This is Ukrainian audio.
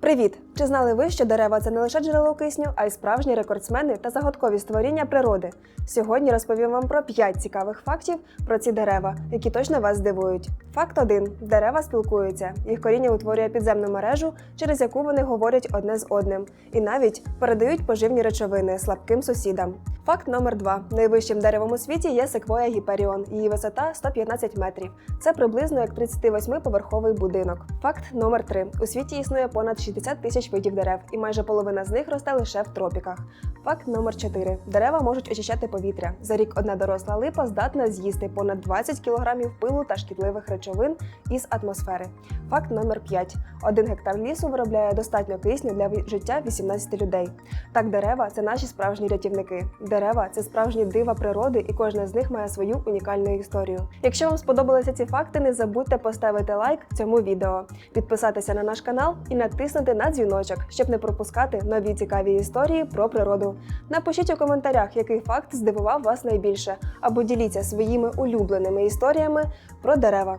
Привіт! Чи знали ви, що дерева це не лише джерело кисню, а й справжні рекордсмени та загадкові створіння природи? Сьогодні розповім вам про 5 цікавих фактів про ці дерева, які точно вас здивують. Факт 1. дерева спілкуються. Їх коріння утворює підземну мережу, через яку вони говорять одне з одним, і навіть передають поживні речовини слабким сусідам. Факт номер 2. Найвищим деревом у світі є секвоя гіперіон. Її висота 115 метрів. Це приблизно як 38-поверховий будинок. Факт номер 3. У світі існує понад 60 тисяч видів дерев, і майже половина з них росте лише в тропіках. Факт номер 4. Дерева можуть очищати повітря. За рік одна доросла липа здатна з'їсти понад 20 кг пилу та шкідливих речовин із атмосфери. Факт номер 5. Один гектар лісу виробляє достатньо кисню для життя 18 людей. Так, дерева це наші справжні рятівники. Дерева це справжні дива природи, і кожна з них має свою унікальну історію. Якщо вам сподобалися ці факти, не забудьте поставити лайк цьому відео, підписатися на наш канал і натиснути на дзвіночок, щоб не пропускати нові цікаві історії про природу. Напишіть у коментарях, який факт здивував вас найбільше, або діліться своїми улюбленими історіями про дерева.